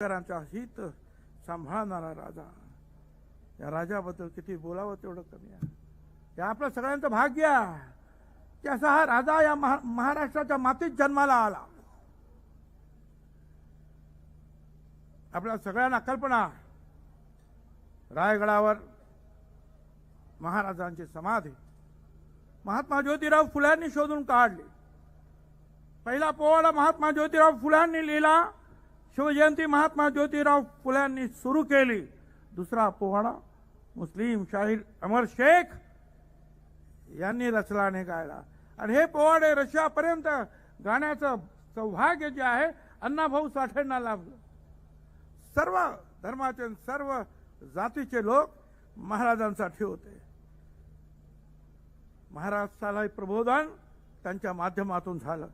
शेतकऱ्यांचा हित सांभाळणारा राजा. या राजाबद्दल किती बोलावं तेवढं कमी आहे. हे आपलं सगळ्यांचं भाग्य की असा हा राजा या महाराष्ट्राच्या मातीत जन्माला आला. आपल्या सगळ्यांना कल्पना रायगडावर महाराजांची समाधी. महात्मा ज्योतिराव फुल्यांनी शोधून काढली. पहिला पोवाडा महात्मा ज्योतिराव फुल्यांनी लिहिला. शिवजयंती महात्मा ज्योतिराव फुल्यांनी सुरू केली. दुसरा पोवाडा मुस्लिम शाहीर अमर शेख यांनी रचला आणि गायला. आणि हे पोवाडे रशियापर्यंत गाण्याचं सौभाग्य जे आहे अण्णाभाऊ साठेंना लाभलं. सर्व धर्माचे सर्व जातीचे लोक महाराजांसाठी होते. महाराष्ट्राला प्रबोधन त्यांच्या माध्यमातून झालं.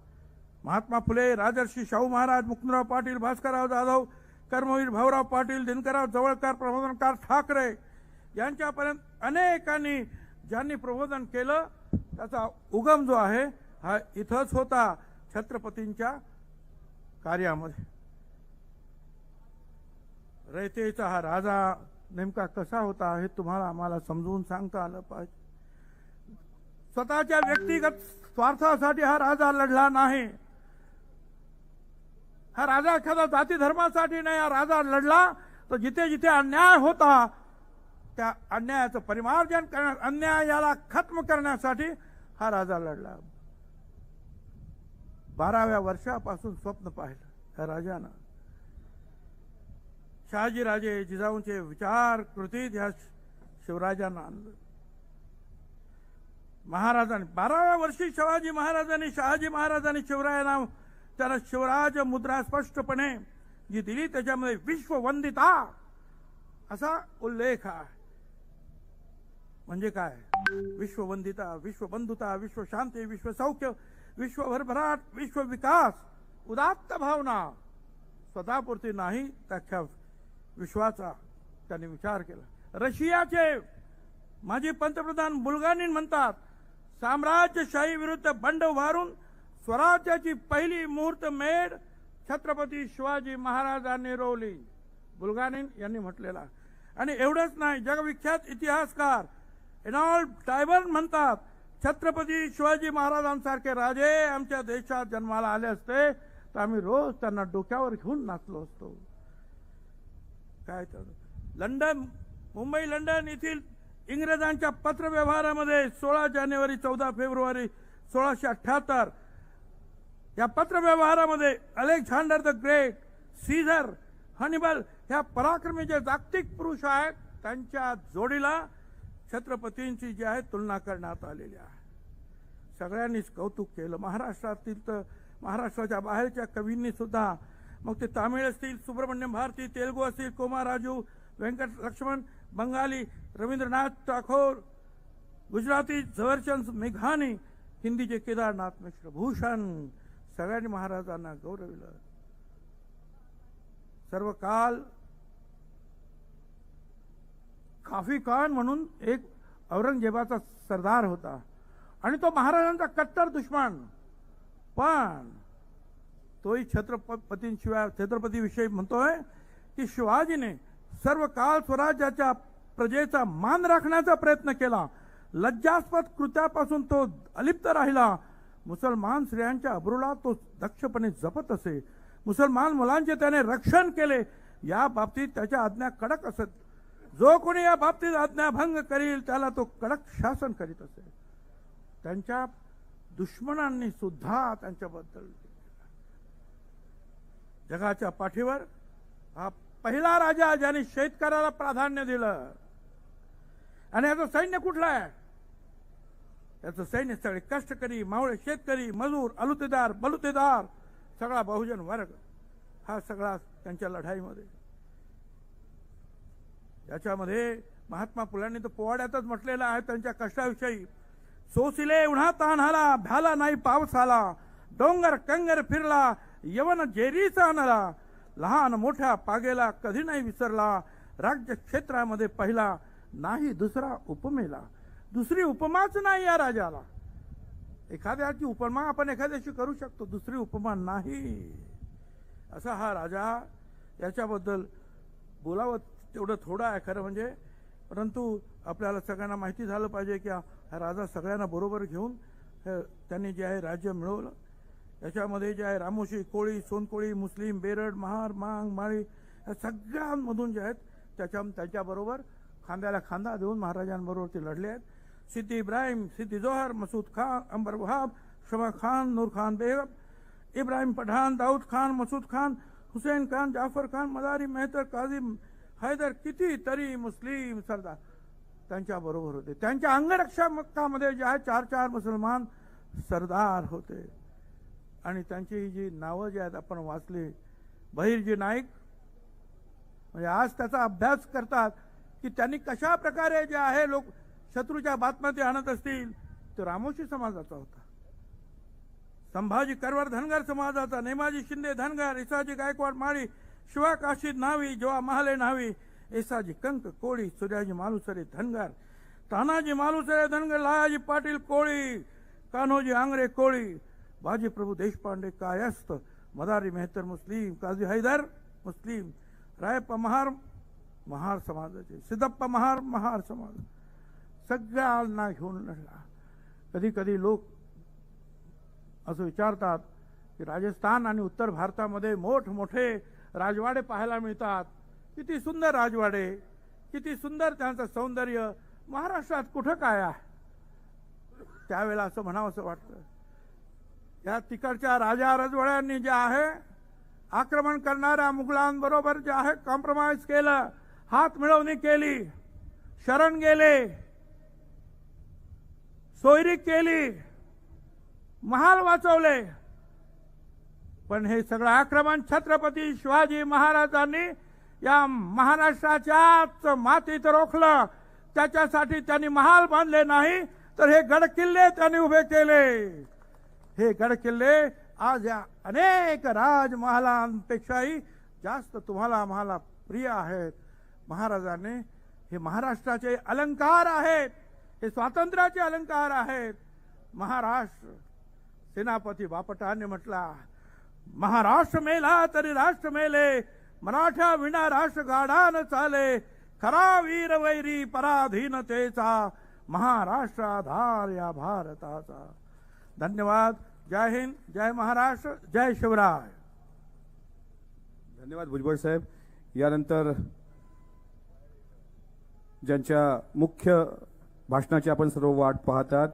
महात्मा फुले राजर्षी शाहू महाराज मुकुंदराव पाटील भास्करराव जाधव कर्मवीर भाऊराव पाटील दिनकरराव जवळकर प्रबोधनकार ठाकरे यांच्यापर्यंत अनेकांनी ज्यांनी प्रबोधन केलं त्याचा उगम जो आहे हा इथंच होता छत्रपतींच्या कार्यामध्ये. रयतेचा हा राजा नेमका कसा होता हे तुम्हाला आम्हाला समजून सांगता आलं पाहिजे. स्वतःच्या व्यक्तिगत स्वार्थासाठी हा राजा लढला नाही. हा राजा एखादा जाती धर्मासाठी नाही हा राजा लढला तर जिथे जिथे अन्याय होता त्या अन्यायाचं परिमार्जन करण्या अन्यायाला खत्म करण्यासाठी हा राजा लढला. बाराव्या वर्षापासून स्वप्न पाहिलं त्या राजानं. शहाजीराजे जिजाऊंचे विचार कृतीत ह्या शिवराजांना आणलं. महाराजांनी बाराव्या वर्षी शिवाजी महाराजांनी शहाजी महाराजांनी शिवरायांना त्याला शिवराज मुद्रा स्पष्टपणे जी दिली त्याच्यामध्ये विश्ववंदिता असा उल्लेख आहे. म्हणजे काय? विश्ववंदिता विश्वबंधुता विश्वशांती विश्वसौख्य विश्वभरभराट विश्वविकास उदात्त भावना. स्वतःपुरती नाही त्याच्या विश्वाचा त्यांनी विचार केला. रशियाचे माजी पंतप्रधान बुलगानीन म्हणतात साम्राज्यशाही विरुद्ध बंड उभारून स्वराज्याची पहिली मुहूर्त मेढ छत्रपती शिवाजी महाराजांनी रोवली. बुलगानीन यांनी म्हटलेला. आणि एवढंच नाही जगविख्यात इतिहासकार एनॉल्ड टायबर्न म्हणतात छत्रपती शिवाजी महाराजांसारखे राजे आमच्या देशात जन्माला आले असते तर आम्ही रोज त्यांना डोक्यावर घेऊन नाचलो असतो. काय तर. लंडन मुंबई लंडन येथील इंग्रजांच्या पत्रव्यवहारामध्ये सोळा जानेवारी चौदा फेब्रुवारी सोळाशे अठ्ठ्याहत्तर या पत्रव्यवहारामध्ये Alexander the great Caesar Hannibal ह्या पराक्रमी जे जागतिक पुरुष आहेत. त्यांच्या जोडीला छत्रपतींची जी आहे तुलना करण्यात आलेली आहे. सगळ्यांनीच कौतुक केलं. महाराष्ट्रातील तर महाराष्ट्राच्या बाहेरच्या कवींनी सुद्धा मग ते तामिळ असतील सुब्रमण्यम भारती तेलगू असतील कोमाराजू व्यंकट लक्ष्मण बंगाली रवींद्रनाथ टागोर गुजराती झवरचंद मेघानी हिंदीचे केदारनाथ मिश्र भूषण सगळ्यांनी महाराजांना गौरविलं. सर्व काल काफी खान म्हणून एक औरंगजेबाचा सरदार होता. आणि तो महाराजांचा कट्टर दुश्मन. पण तोही छत्रपतींशिवाय छत्रपतीविषयी म्हणतोय की शिवाजीने सर्व काल स्वराज्याच्या प्रजेचा मान राखण्याचा प्रयत्न केला. लज्जास्पद कृत्यापासून तो अलिप्त राहिला. मुसलमान स्त्रियांच्या अब्रूला तो दक्षपणे जपत असे. मुसलमान मुलांचे त्याने रक्षण केले. या बाबतीत त्याच्या आज्ञा कडक असत. जो कोणी या बाबतीत आज्ञाभंग करील त्याला तो कडक शासन करीत असे. त्यांच्या दुश्मनांनी सुद्धा त्यांच्याबद्दल जगाच्या पाठीवर हा पहिला राजा ज्याने शेतकऱ्याला प्राधान्य दिलं. आणि याचं सैन्य कुठलं आहे? याचं सैन्य सगळे कष्टकरी मावळे शेतकरी मजूर अलुतेदार बलुतेदार सगळा बहुजन वर्ग हा सगळा त्यांच्या लढाईमध्ये. याच्यामध्ये महात्मा फुलांनी तर पोवाड्यातच म्हटलेलं आहे त्यांच्या कष्टाविषयी. सोसिले उन्हा आला भ्याला नाही पाऊस आला डोंगर कंगर फिरला यवन जेरीचा आणला लहान मोठ्या पागेला कधी नाही विसरला राज्य क्षेत्रामध्ये पहिला नाही दुसरा उपमेला. दुसरी उपमाच नाही या राजाला. एखाद्याची उपमा आपण एखाद्याशी करू शकतो दुसरी उपमा नाही. असा हा राजा याच्याबद्दल बोलावं तेवढं थोडं आहे खरं म्हणजे. परंतु आपल्याला सगळ्यांना माहिती झालं पाहिजे की हा राजा सगळ्यांना बरोबर घेऊन त्यांनी जे आहे राज्य मिळवलं. याच्यामध्ये जे आहे रामोशी कोळी सोनकोळी मुस्लिम बेरड महार मांग माळी या सगळ्यांमधून जे आहेत त्याच्या त्याच्याबरोबर खांद्याला खांदा देऊन महाराजांबरोबर ते लढले आहेत. सिद्धी इब्राहिम सिद्धी जोहर मसूद खान अंबर वहाब शमा खान नूर खान बेगम इब्राहिम पठान दाऊद खान मसूद खान हुसैन खान जाफर खान मदारी मेहतर काझिम हैदर कितीतरी मुस्लिम सरदार त्यांच्याबरोबर होते. त्यांच्या अंगरक्षकामध्ये जे आहे चार चार मुसलमान सरदार होते. आणि त्यांची जी नावं जी आहेत आपण वाचली. बहिरजी नाईक म्हणजे आज त्याचा अभ्यास करतात की त्यांनी कशा प्रकारे जे आहे लोक शत्रूच्या बातम्या ते आणत असतील तो रामोशी समाजाचा होता. संभाजी करवर धनगर समाजाचा नेमाजी शिंदे धनगर इसाजी गायकवाड माळी शिवा काशीद न्हावी जेव्हा महाले न्हावी इसाजी कंक कोळी सूर्याजी मालुसरे धनगर तानाजी मालुसरे धनगर लायाजी पाटील कोळी कान्होजी आंग्रे कोळी बाजीप्रभू देशपांडे कायस्थ मदारी मेहतर मुस्लिम काझी हैदर मुस्लिम रायप्पा महार महार समाजाचे सिद्धप्पा महार महार समाज सगळ्यांना घेऊन लढला कधी कधी लोक असं विचारतात की राजस्थान आणि उत्तर भारतामध्ये मोठमोठे राजवाडे पाहायला मिळतात. किती सुंदर राजवाडे किती सुंदर त्यांचं सौंदर्य. महाराष्ट्रात कुठं काय आहे? त्यावेळेला असं म्हणावं असं वाटतं. या तिकडच्या राजा रजवाड्यांनी जे आहे आक्रमण करणाऱ्या मुघलांबरोबर जे आहे कॉम्प्रोमाइज केलं. हात मिळवणी केली. शरण गेले. सोयरी केली महाल वाचवले. पण हे सगळं आक्रमण छत्रपती शिवाजी महाराजांनी या महाराष्ट्राच्याच मातीत रोखलं. त्याच्यासाठी त्यांनी महाल बांधले नाही तर हे गड किल्ले त्यांनी उभे केले. हे गड किल्ले आज या अनेक राजमहालांपेक्षाही जास्त तुम्हाला आम्हाला प्रिय आहेत. महाराजांनी हे महाराष्ट्राचे अलंकार आहेत. हे स्वातंत्र्याचे अलंकार आहेत. महाराष्ट्र सेनापती बापटाने म्हटला महाराष्ट्र मेला तरी राष्ट्र मेले मराठा विना राष्ट्र गाढा चाले खरा वीर वैरी पराधीनतेचा महाराष्ट्र आधार या भारताचा. धन्यवाद. जय हिंद जय महाराष्ट्र जय शिवराय. धन्यवाद भुजबळ साहेब. यानंतर ज्यांच्या मुख्य भाषणाची आपण सर्व वाट पाहतात.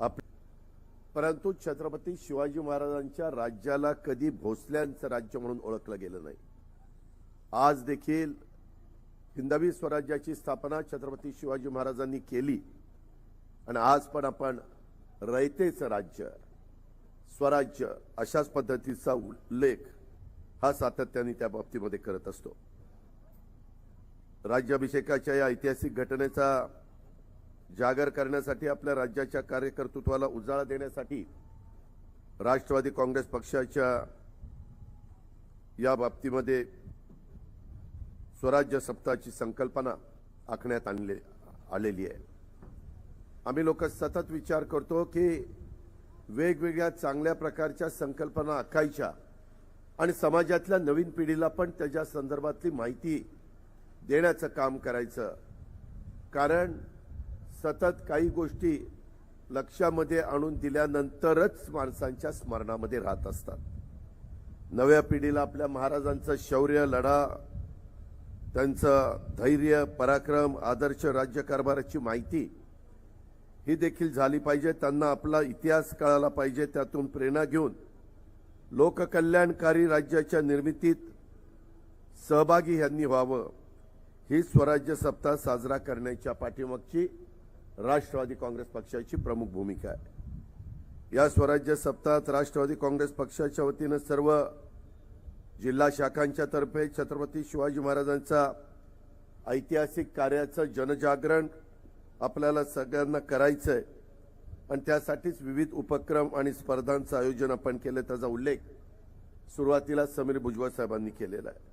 आप परंतु छत्रपती शिवाजी महाराजांच्या राज्याला कधी भोसल्यांचं राज्य म्हणून ओळखलं गेलं नाही. आज देखील हिंदवी स्वराज्याची स्थापना छत्रपती शिवाजी महाराजांनी केली. आणि आज पण आपण रयतेचं राज्य स्वराज्य अशाच पद्धतीचा उल्लेख हा सातत्याने त्या बाबतीमध्ये करत असतो. राज्याभिषेकाच्या या ऐतिहासिक घटनेचा जागर करण्यासाठी आपल्या राज्याच्या कार्यकर्तृत्वाला उजाळा देण्यासाठी राष्ट्रवादी काँग्रेस पक्षाच्या या बाबतीमध्ये स्वराज्य सप्ताहाची संकल्पना आखण्यात आणले आलेली आहे. आम्ही लोक सतत विचार करतो की वेगवेगळ्या चांगल्या प्रकारच्या संकल्पना आखायच्या आणि समाजातल्या नवीन पिढीला पण त्याच्या संदर्भातली माहिती देण्याचं काम करायचं. कारण सतत काही गोष्टी लक्षामध्ये आणून दिल्यानंतरच माणसांच्या स्मरणामध्ये राहत असतात. नव्या पिढीला आपल्या महाराजांचं शौर्य लढा त्यांचं धैर्य पराक्रम आदर्श राज्यकारभाराची माहिती ही देखील झाली पाहिजे. त्यांना आपला इतिहास कळाला पाहिजे. त्यातून प्रेरणा घेऊन लोककल्याणकारी राज्याच्या निर्मितीत सहभागी यांनी व्हावं. ही स्वराज्य सप्ताह साजरा करण्याच्या पाठीमागची राष्ट्रवादी काँग्रेस पक्षाची प्रमुख भूमिका आहे. या स्वराज्य सप्ताहात राष्ट्रवादी काँग्रेस पक्षाच्या वतीनं सर्व जिल्हा शाखांच्या तर्फे छत्रपती शिवाजी महाराजांचा ऐतिहासिक कार्याचं जनजागरण आपल्याला सगळ्यांना करायचं आहे आणि त्यासाठीच विविध उपक्रम आणि स्पर्धांचं आयोजन आपण केलं त्याचा उल्लेख सुरुवातीला समीर भुजबळ साहेबांनी केलेला आहे.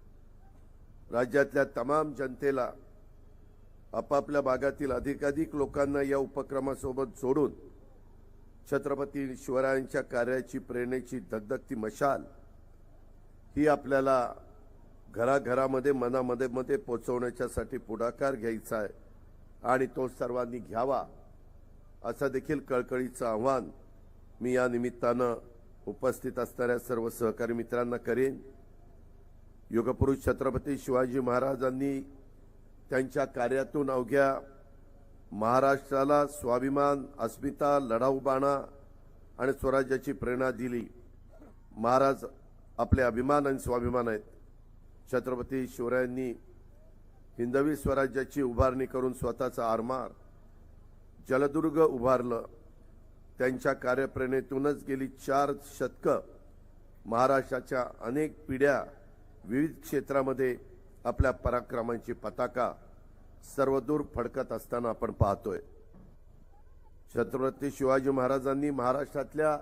राज्यातल्या तमाम जनतेला आपापल्या भागातील अधिकाधिक लोकांना या उपक्रमासोबत जोडून छत्रपती शिवरायांच्या कार्याची प्रेरणेची धगधगती मशाल ही आपल्याला घराघरामध्ये मनामध्ये मध्ये पोचवण्याच्यासाठी पुढाकार घ्यायचा आहे आणि तो सर्वांनी घ्यावा असं देखील कळकळीचं आव्हान मी या निमित्तानं उपस्थित असणाऱ्या सर्व सहकारी मित्रांना करेन. युगपुरुष छत्रपती शिवाजी महाराजांनी त्यांच्या कार्यातून अवघ्या महाराष्ट्राला स्वाभिमान अस्मिता लढाऊबाणा आणि स्वराज्याची प्रेरणा दिली. महाराज आपले अभिमान आणि स्वाभिमान आहेत. छत्रपती शिवरायांनी हिंदवी स्वराज्याची उभारणी करून स्वतःचा आरमार जलदुर्ग उभारलं. त्यांच्या कार्यप्रेरणेतूनच गेली चार शतकं महाराष्ट्राच्या अनेक पिढ्या विविध क्षेत्रामध्ये आपल्या पराक्रमांची पताका सर्वदूर फडकत असताना आपण पाहतोय. छत्रपती शिवाजी महाराजांनी महाराष्ट्रातल्या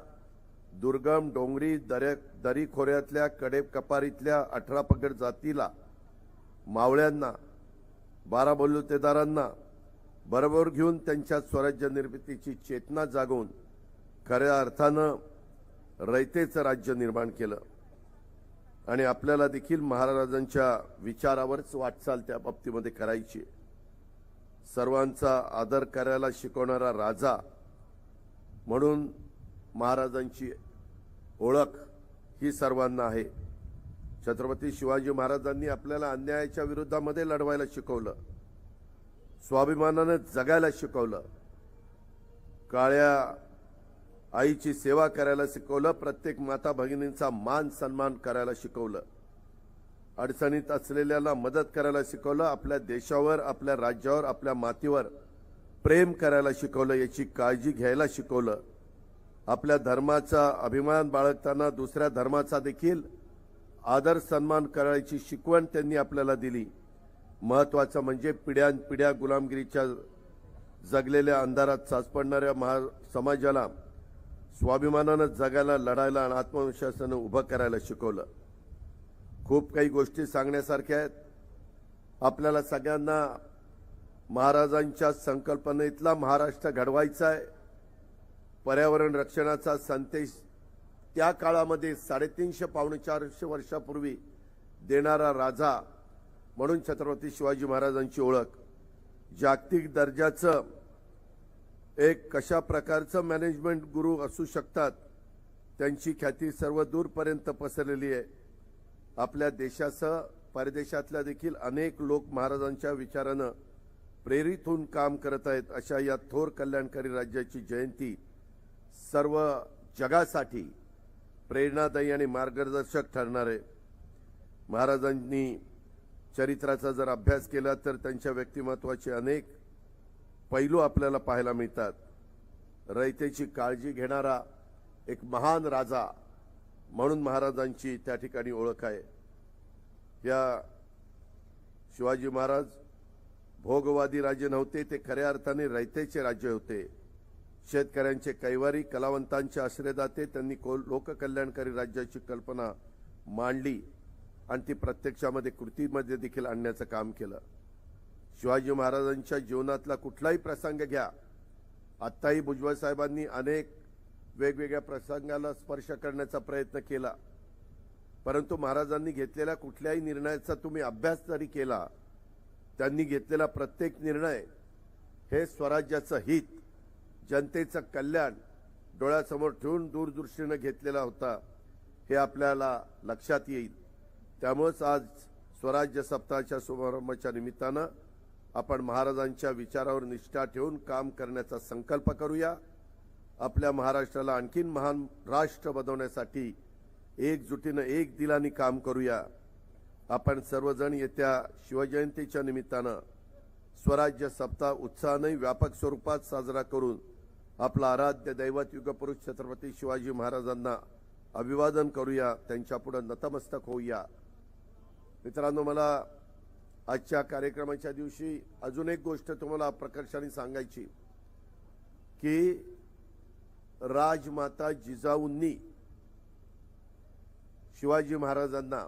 दुर्गम डोंगरी दर्या दरी खोऱ्यातल्या कपारीतल्या अठरा पगड जातीला मावळ्यांना बारा बलुतेदारांना बरोबर घेऊन त्यांच्या स्वराज्य निर्मितीची चेतना जागवून खऱ्या अर्थानं रयतेचं राज्य निर्माण केलं. आणि आपल्याला देखील महाराजांच्या विचारावरच वाटचाल त्या बाबतीमध्ये करायची सर्वांचा आदर करायला शिकवणारा राजा म्हणून महाराजांची ओळख ही सर्वांना आहे. छत्रपती शिवाजी महाराजांनी आपल्याला अन्यायाच्या विरोधामध्ये लढवायला शिकवलं. स्वाभिमानानं जगायला शिकवलं. काळ्या आईची सेवा करायला शिकवलं प्रत्येक माता भगिनींचा मान सन्मान करायला शिकवलं. अडचणीत असलेल्याला मदत करायला शिकवलं आपल्या देशावर आपल्या राज्यावर आपल्या मातीवर प्रेम करायला शिकवलं याची काळजी घ्यायला शिकवलं. आपल्या धर्माचा अभिमान बाळगताना दुसऱ्या धर्माचा देखील आदर सन्मान करायची शिकवण त्यांनी आपल्याला दिली. महत्वाचं म्हणजे पिढ्यान पिढ्या गुलामगिरीच्या जगलेल्या अंधारात साचपडणाऱ्या महा समाजाला स्वाभिमानानं जगायला लढायला आणि आत्मविश्वासानं उभं करायला शिकवलं. खूप काही गोष्टी सांगण्यासारख्या आहेत. आपल्याला सगळ्यांना महाराजांच्या संकल्पनेतला महाराष्ट्र घडवायचा आहे. पर्यावरण रक्षणाचा संदेश त्या काळामध्ये साडेतीनशे पावणे चारशे वर्षापूर्वी देणारा राजा म्हणून छत्रपती शिवाजी महाराजांची ओळख. जागतिक दर्जाचं एक कशा प्रकारचं मॅनेजमेंट गुरु असू शकतात त्यांची ख्याती सर्व दूरपर्यंत पसरलेली आहे. आपल्या देशासह परदेशातल्या देखील अनेक लोक महाराजांच्या विचारानं प्रेरित होऊन काम करत आहेत अशा या थोर कल्याणकारी राज्याची जयंती सर्व जगासाठी प्रेरणादायी आणि मार्गदर्शक ठरणार आहे. महाराजांनी चरित्राचा जर अभ्यास केला तर त्यांच्या व्यक्तिमत्वाचे अनेक पैलू आपल्याला पाहायला मिळतात. रयतेची काळजी घेणारा एक महान राजा म्हणून महाराजांची त्या ठिकाणी ओळख आहे. या शिवाजी महाराज भोगवादी राजे नव्हते ते खऱ्या अर्थाने रयतेचे राज्य होते. शेतकऱ्यांचे कैवारी कलावंतांचे आश्रयदाते त्यांनी को लोककल्याणकारी राज्याची कल्पना मांडली आणि ती प्रत्यक्षामध्ये कृतीमध्ये देखील आणण्याचं काम केलं. शिवाजी महाराजांच्या जीवनातला कुठलाही प्रसंग घ्या. आत्ताही भुजबळ साहेबांनी अनेक वेगवेगळ्या प्रसंगाला स्पर्श करण्याचा प्रयत्न केला. परंतु महाराजांनी घेतलेल्या कुठल्याही निर्णयाचा तुम्ही अभ्यास जरी केला त्यांनी घेतलेला प्रत्येक निर्णय हे स्वराज्याचं हित जनतेचं कल्याण डोळ्यासमोर ठेवून दूरदृष्टीनं घेतलेला होता हे आपल्याला लक्षात येईल. त्यामुळंच आज स्वराज्य सप्ताहाच्या शुभारंभाच्या निमित्तानं आपण महाराजांच्या विचारावर निष्ठा ठेवून काम करण्याचा संकल्प करूया. आपल्या महाराष्ट्राला आणखीन महान राष्ट्र बनवण्यासाठी एकजुटीनं एक दिलानी काम करूया. आपण सर्वजण येत्या शिवजयंतीच्या निमित्तानं स्वराज्य सप्ताह उत्साहाने व्यापक स्वरूपात साजरा करून आपला आराध्य दैवत युगपुरुष छत्रपती शिवाजी महाराजांना अभिवादन करूया. त्यांच्यापुढं नतमस्तक होऊया. मित्रांनो मला आजच्या कार्यक्रमाच्या दिवशी अजून एक गोष्ट तुम्हाला प्रकर्षाने सांगायची. की राजमाता जिजाऊंनी शिवाजी महाराजांना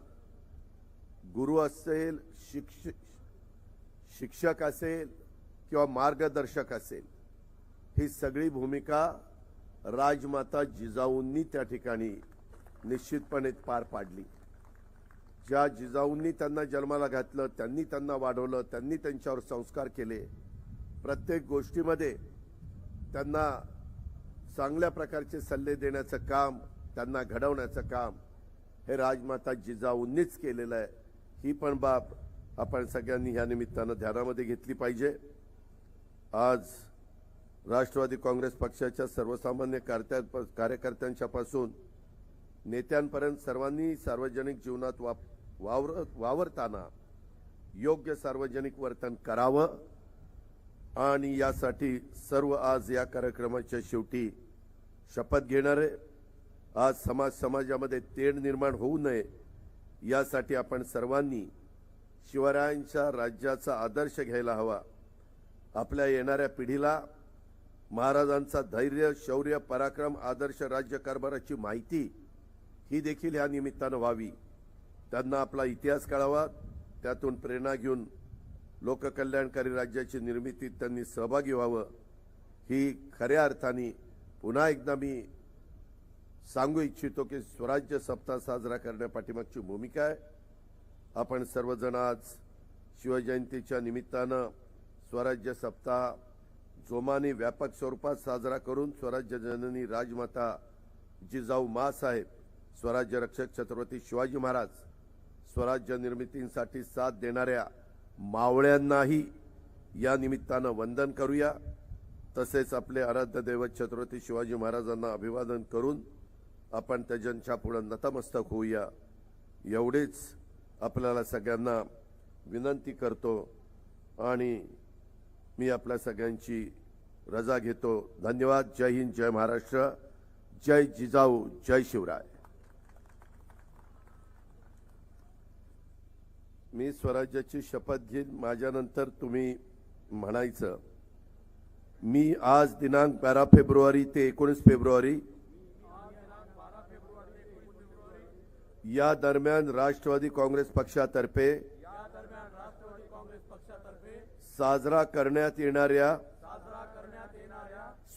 गुरु असेल शिक्ष शिक्षक असेल किंवा मार्गदर्शक असेल ही सगळी भूमिका राजमाता जिजाऊंनी त्या ठिकाणी निश्चितपणे पार पाडली. ज्या जिजाऊंनी त्यांना जन्माला घातलं त्यांनी त्यांना वाढवलं त्यांनी त्यांच्यावर संस्कार केले प्रत्येक गोष्टीमध्ये त्यांना चांगल्या प्रकारचे सल्ले देण्याचं काम त्यांना घडवण्याचं काम हे राजमाता जिजाऊंनीच केलेलं आहे. ही पण बाब आपण सगळ्यांनी ह्या निमित्तानं ध्यानामध्ये घेतली पाहिजे. आज राष्ट्रवादी काँग्रेस पक्षाच्या सर्वसामान्य कार्यकर्त्यांच्यापासून नेत्यांपर्यंत सर्वांनी सार्वजनिक जीवनात वाप वावर वावरताना योग्य सार्वजनिक वर्तन करावं आणि यासाठी सर्व आज या कार्यक्रमाच्या शेवटी शपथ घेणार आहे. आज समाज समाजामध्ये तेढ निर्माण होऊ नये यासाठी आपण सर्वांनी शिवरायांच्या राज्याचा आदर्श घ्यायला हवा. आपल्या येणाऱ्या पिढीला महाराजांचा धैर्य शौर्य पराक्रम आदर्श राज्यकारभाराची माहिती ही देखील या निमित्तानं व्हावी. त्यांना आपला इतिहास कळावा त्यातून प्रेरणा घेऊन लोककल्याणकारी राज्याची निर्मितीत त्यांनी सहभागी व्हावं. ही खऱ्या अर्थाने पुन्हा एकदा मी सांगू इच्छितो की स्वराज्य सप्ताह साजरा करण्यापाठीमागची भूमिका आहे. आपण सर्वजण आज शिवजयंतीच्या निमित्तानं स्वराज्य सप्ताह जोमाने व्यापक स्वरूपात साजरा करून स्वराज्य जननी राजमाता जिजाऊ मासाहेब स्वराज्य रक्षक छत्रपती शिवाजी महाराज स्वराज्य निर्मितींसाठी साथ देणाऱ्या मावळ्यांनाही या निमित्तानं वंदन करूया. तसेच आपले आराध्य दैवत छत्रपती शिवाजी महाराजांना अभिवादन करून आपण त्याच्या पुढे नतमस्तक होऊया. एवढेच आपल्याला सगळ्यांना विनंती करतो आणि मी आपल्या सगळ्यांची रजा घेतो. धन्यवाद. जय हिंद. जय महाराष्ट्र. जय जिजाऊ. जय शिवराय. मी स्वराज्याची शपथ घेईन माझ्यानंतर तुम्ही म्हणायचं. मी आज दिनांक बारा फेब्रुवारी ते एकोणीस फेब्रुवारी या दरम्यान राष्ट्रवादी काँग्रेस पक्षातर्फे साजरा करण्यात येणाऱ्या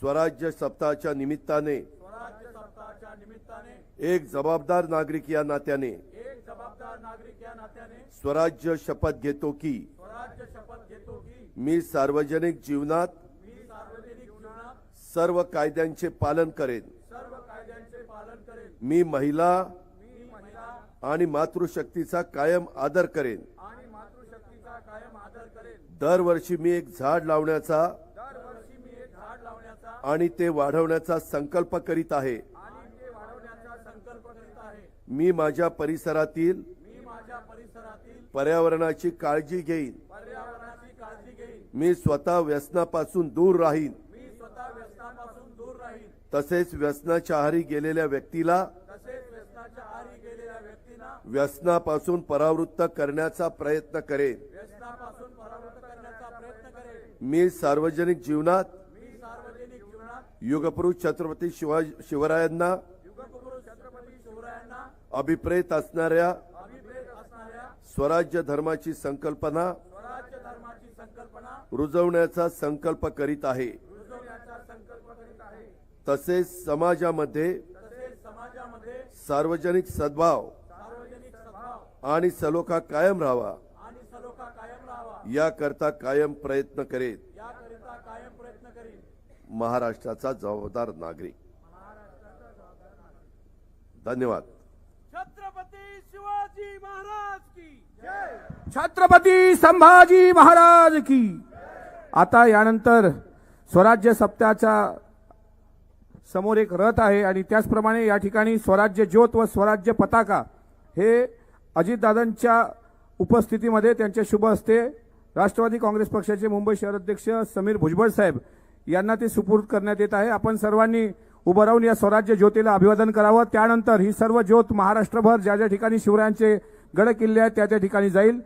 स्वराज्य सप्ताहाच्या निमित्ताने स्वराज्य सप्ताहाच्या निमित्ताने एक जबाबदार नागरिक या नात्याने एक जबाबदार नागरिक या नात्याने स्वराज्य शपथ घेतो की? मी सार्वजनिक जीवनात सर्व कायद्यांचे पालन करेन. मी महिला आणि मातृशक्तीचा कायम आदर करेन. दरवर्षी मी एक झाड लावण्याचा आणि ते वाढवण्याचा संकल्प करीत आहे. मी माझ्या परिसरातील पर्यावरणाची काळजी घेईन. मी स्वतः व्यसनापासून दूर राहीन. तसेच व्यसनाच्या आहारी गेलेल्या व्यक्तीला व्यसनापासून परावृत्त करण्याचा प्रयत्न करेन. मी सार्वजनिक जीवनात युगपुरुष छत्रपती शिवाजी शिवरायांना अभिप्रेत असणाऱ्या स्वराज्य धर्माची संकल्पना स्वराज्य धर्माची संकल्पना रुजवण्याचा संकल्प करीत आहे. रुजवण्याचा संकल्प करीत आहे. तसेच समाजामध्ये सार्वजनिक सद्भाव सार्वजनिक सद्भाव आणि सलोखा कायम राहावा. आणि सलोखा कायम राहावा. याकरता कायम प्रयत्न करीन. महाराष्ट्राचा जबाबदार नागरिक. धन्यवाद. छत्रपती शिवाजी महाराज की छत्रपती संभाजी महाराज की. आता यानंतर स्वराज्य सप्ताहाच्या समोर एक रथ आहे आणि त्याचप्रमाणे या ठिकाणी स्वराज्य ज्योत व स्वराज्य पताका हे अजितदादांच्या उपस्थितीमध्ये त्यांच्या शुभ हस्ते राष्ट्रवादी काँग्रेस पक्षाचे मुंबई शहर अध्यक्ष समीर भुजबळ साहेब यांना ते सुपूर्द करण्यात येत आहे. आपण सर्वांनी उभं राहून या स्वराज्य ज्योतीला अभिवादन करावं. त्यानंतर ही सर्व ज्योत महाराष्ट्रभर ज्या ज्या ठिकाणी शिवरायांचे गड किल्ले आहेत त्या त्या ठिकाणी जाईल.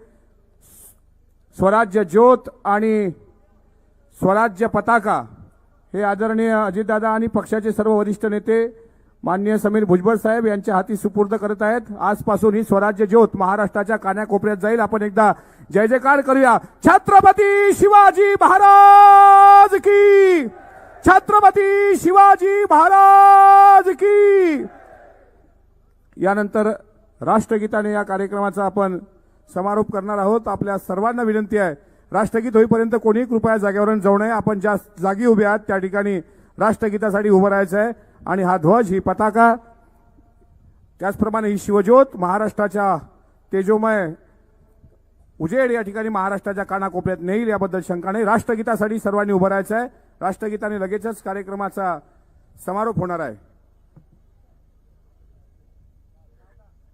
स्वराज्य ज्योत आणि स्वराज्य पताका हे आदरणीय अजितदादा आणि पक्षाचे सर्व वरिष्ठ नेते माननीय समीर भुजबळ साहेब यांच्या हाती सुपूर्द करत आहेत. आजपासून ही स्वराज्य ज्योत महाराष्ट्राच्या कान्याकोपऱ्यात जाईल. आपण एकदा जय जयकार करूया. छत्रपती शिवाजी महाराज की. छत्रपती शिवाजी महाराज की. यानंतर राष्ट्रगीताने या कार्यक्रमाचा आपण समारोप करणार आहोत. आपल्या सर्वांना विनंती आहे राष्ट्रगीत होईपर्यंत कोणी कृपया जागेवरून जाऊ नये. आपण ज्या जागी उभे आहात त्या ठिकाणी राष्ट्रगीतासाठी उभं राहायचं आहे. आणि हा ध्वज ही पताका त्याचप्रमाणे ही शिवज्योत महाराष्ट्राच्या तेजोमय उजेड या ठिकाणी महाराष्ट्राच्या कानाकोपऱ्यात नेईल याबद्दल शंका नाही. राष्ट्रगीतासाठी सर्वांनी उभं राहायचं आहे. राष्ट्रगीताने लगेचच कार्यक्रमाचा समारोप होणार आहे.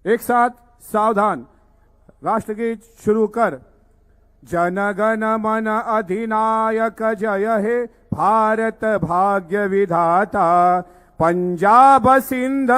एक साथ सावधान। राष्ट्रगीत शुरू कर। जनगण मन अधिनायक जय हे भारत भाग्य विधाता। पंजाब सिंध